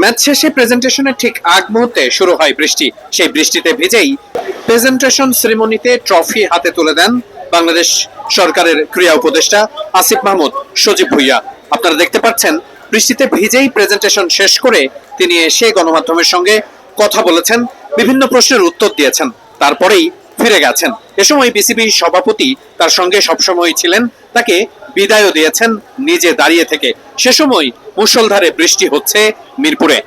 Match শেষে প্রেজেন্টেশনের ঠিক আগ মুহূর্তে শুরু হয় বৃষ্টি। সেই বৃষ্টিতে ভিজেই প্রেজেন্টেশন ট্রফি হাতে তুলে দেন বাংলাদেশ সরকারের ক্রীড়া উপদেষ্টা আসিফ মাহমুদ, সজীব ভুইয়া। আপনারা দেখতে পাচ্ছেন, বৃষ্টিতে ভিজেই প্রেজেন্টেশন শেষ করে তিনি এসে গণমাধ্যমের সঙ্গে কথা বলেছেন, বিভিন্ন প্রশ্নের উত্তর দিয়েছেন। তারপরেই ফিরে গেছেন। এ সময় বিসিবি সভাপতি তার সঙ্গে সবসময় ছিলেন। তাকে বিদায়ও দিয়েছেন নিজে দাঁড়িয়ে থেকে। সে সময় মুষলধারে বৃষ্টি হচ্ছে মিরপুরে।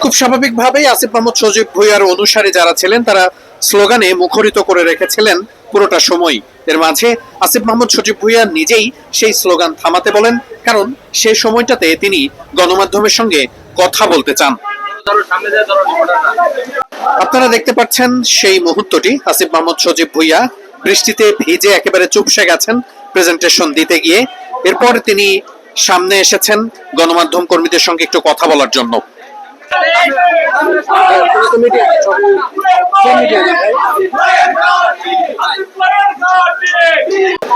খুব স্বাভাবিকভাবেই আসিফ মাহমুদ সজীব ভুইয়ার অনুসারী যারা ছিলেন, তারা স্লোগানে মুখরিত করে রেখেছিলেন পুরোটা সময়। এর মাঝে আসিফ মাহমুদ সজীব ভুইয়া নিজেই সেই স্লোগান থামাতে বলেন, কারণ সেই সময়টাতে তিনি গণমাধ্যমের সঙ্গে কথা বলতে চান। আপনারা দেখতে পাচ্ছেন সেই মুহূর্তটি। আসিফ মাহমুদ, সজীব ভুইয়া, বৃষ্টিতে ভিজে একেবারে চুপসে গেছেন প্রেজেন্টেশন দিতে গিয়ে। এরপর তিনি সামনে এসেছেন গণমাধ্যম কর্মীদের সঙ্গে একটু কথা বলার জন্য।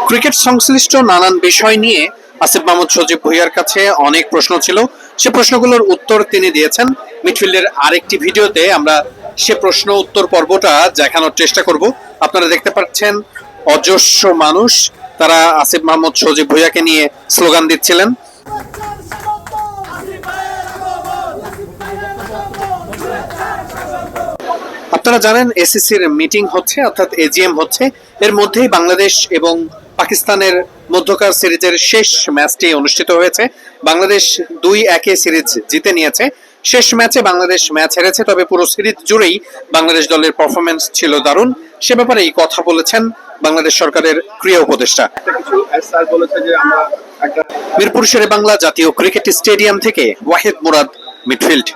ক্রিকেট সংশ্লিষ্ট নানান বিষয় নিয়ে আসিফ মাহমুদ, সজীব ভুইয়ার কাছে অনেক প্রশ্ন ছিল। সে প্রশ্নগুলোর উত্তর তিনি দিয়েছেন। মিডফিল্ডের আরেকটি ভিডিওতে আমরা সে প্রশ্ন উত্তর পর্বটা দেখানোর চেষ্টা করব। আপনারা দেখতে পাচ্ছেন অজস্র মানুষ। তারা আসিফ মাহমুদ সজীব ভুইয়াকে নিয়ে স্লোগান দিচ্ছিলেন। আপনারা জানেন এসিসির মিটিং হচ্ছে, অর্থাৎ এজিএম হচ্ছে। এর মধ্যেই বাংলাদেশ এবং পাকিস্তানের মধ্যকার সিরিজের শেষ ম্যাচটি অনুষ্ঠিত হয়েছে। বাংলাদেশ দুই একে সিরিজ জিতে নিয়েছে। শেষ ম্যাচে বাংলাদেশ ম্যাচ হেরেছে, তবে পুরো সিরিজ জুড়েই বাংলাদেশ দলের পারফরমেন্স ছিল দারুণ। সে ব্যাপারেই কথা বলেছেন বাংলাদেশ সরকারের ক্রীড়া উপদেষ্টা। মিরপুর শেরে বাংলা জাতীয় ক্রিকেট স্টেডিয়াম থেকে ওয়াহিদ মুরাদ, মিডফিল্ড।